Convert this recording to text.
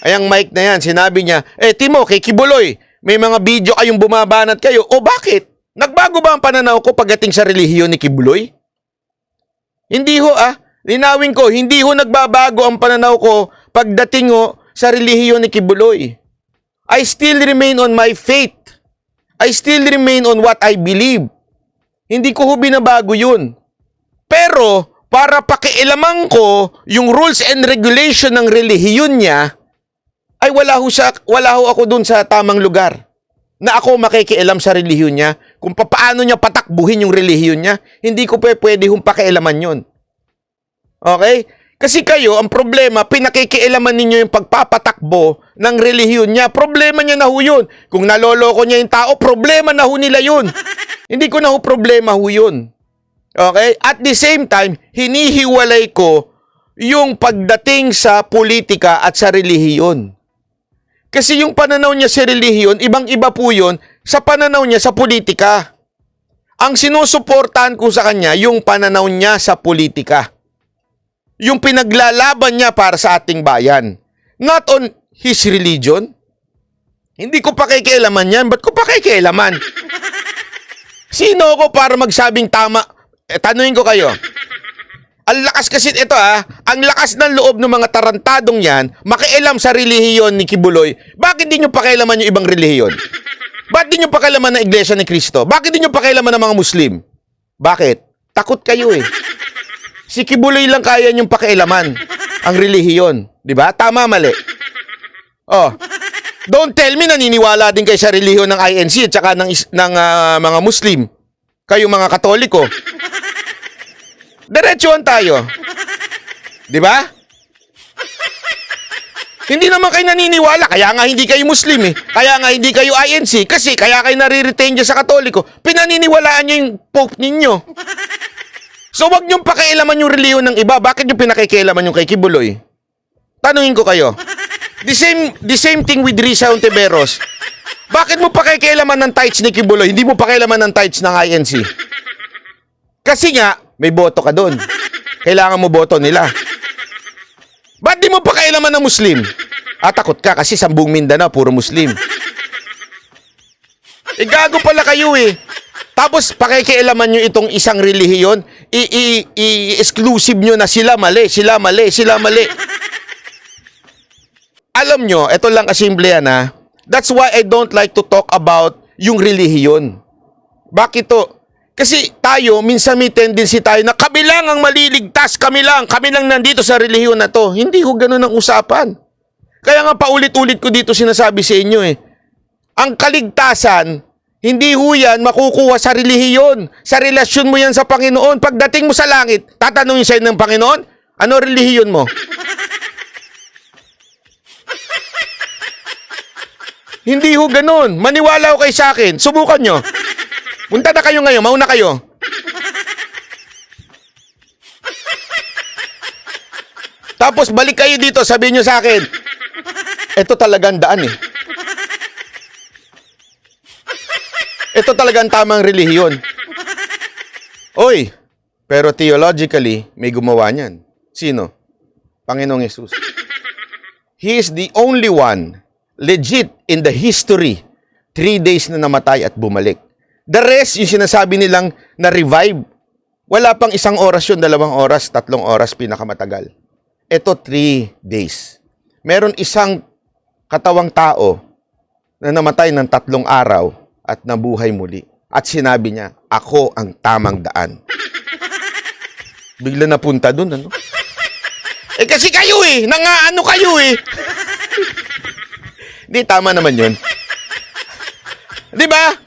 Ay, ang mic na yan, sinabi niya, eh, Timo, kay Kibuloy, may mga video kayong bumabanat kayo. O bakit? Nagbago ba ang pananaw ko pagdating sa relihiyon ni Kibuloy? Hindi ho ah. Linawin ko, hindi ho nagbabago ang pananaw ko pagdating ho sa relihiyon ni Kibuloy. I still remain on my faith. I still remain on what I believe. Hindi ko ho binabago yun. Pero, para pakialaman ko yung rules and regulation ng relihiyon niya, ay wala ho, siya, wala ho ako dun sa tamang lugar. Na ako makikialam sa relihiyon niya, kung paano niya patakbuhin yung relihiyon niya, hindi ko pa pwede hong pakialaman yun. Okay? Kasi kayo, ang problema, pinakikialaman ninyo yung pagpapatakbo ng relihiyon niya. Problema niya na ho yun. Kung naloloko niya yung tao, problema na ho nila yun. Hindi ko na ho problema ho yun. Okay? At the same time, hinihiwalay ko yung pagdating sa politika at sa relihiyon. Kasi yung pananaw niya sa relihiyon, ibang-iba po yun sa pananaw niya sa politika. Ang sinusuportahan ko sa kanya, yung pananaw niya sa politika. Yung pinaglalaban niya para sa ating bayan. Not on his religion. Hindi ko pakikialaman yan. Ba't ko pakikialaman? Sino ako para magsabing tama? Eh, tanungin ko kayo. Ang lakas kasi ito ah, ang lakas ng loob ng mga tarantadong yan, makialam sa relihiyon ni Kibuloy. Bakit di nyo pakialaman yung ibang relihiyon? Bakit di nyo pakialaman ng Iglesia ni Cristo? Bakit di nyo pakialaman ng mga Muslim? Bakit? Takot kayo eh. Si Kibuloy lang kaya nyong pakialaman ang relihiyon. Di ba? Tama, mali. Oh. Don't tell me naniniwala din kayo sa relihiyon ng INC at saka ng, ng ah, mga Muslim. Kayo mga Katoliko. Diretsuhan tayo. Di ba? Hindi naman kayo naniniwala, kaya nga hindi kayo Muslim eh. Kaya nga hindi kayo INC, kasi kaya kayo nare-retain dyan sa Katoliko. Pinaniniwalaan nyo yung Pope ninyo. So wag niyong pakialaman yung reliyon ng iba. Bakit yung pinakikialaman yung kay Kibuloy? Tanungin ko kayo. The same, the same thing with Risa Ontiveros. Bakit mo pakikialaman ng tights ni Kibuloy? Hindi mo pakialaman ng tights ng INC? Kasi nga, may boto ka doon. Kailangan mo boto nila. Ba't di mo pa kailaman ng Muslim? Ah, takot ka kasi sambung Mindanao, puro Muslim. Eh, gago pala kayo eh. Tapos, pakikialaman nyo itong isang relihiyon, i-exclusive nyo na sila mali, sila mali, sila mali. Alam nyo, ito lang kasimple yan ha. That's why I don't like to talk about yung relihiyon. Bakit to? Kasi tayo, minsan may tendency tayo na kami lang ang maliligtas, kami lang, kami lang nandito sa relihiyon na to. Hindi ho ganun ang usapan. Kaya nga paulit-ulit ko dito sinasabi sa inyo eh. Ang kaligtasan, hindi ho yan makukuha sa relihiyon. Sa relasyon mo yan sa Panginoon. Pagdating mo sa langit, tatanungin sa'yo ng Panginoon, ano relihiyon mo? Hindi ho ganun. Maniwala ho kayo sa akin. Subukan nyo. Punta na kayo ngayon. Mauna kayo. Tapos balik kayo dito. Sabihin nyo sa akin, ito talagang daan eh. Ito talagang tamang relihiyon. Oy, pero theologically, may gumawa niyan. Sino? Panginoong Yesus. He is the only one legit in the history. Three days na namatay at bumalik. The rest, yung sinasabi nilang na-revive, wala pang isang oras yun, dalawang oras, tatlong oras, pinakamatagal. Ito, three days. Meron isang katawang tao na namatay ng tatlong araw at nabuhay muli. At sinabi niya, ako ang tamang daan. Bigla napunta dun, ano? Eh kasi kayo eh, nangaano kayo eh. Di, tama naman yun. Di ba?